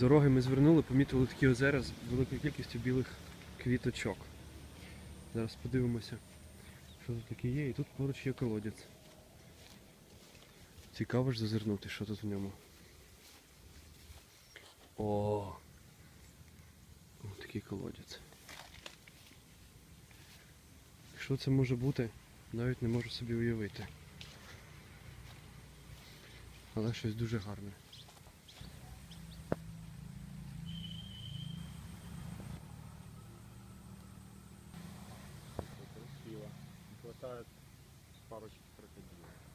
дороги ми звернули, помітили такі озера з великою кількістю білих квіточок. Зараз подивимося, що тут таке є, і тут поруч є колодязь. Цікаво ж зазирнути, що тут в ньому. О! Ось такий колодязь. Що це може бути, навіть не можу собі уявити. Але щось дуже гарне. летают парочки крокодилов.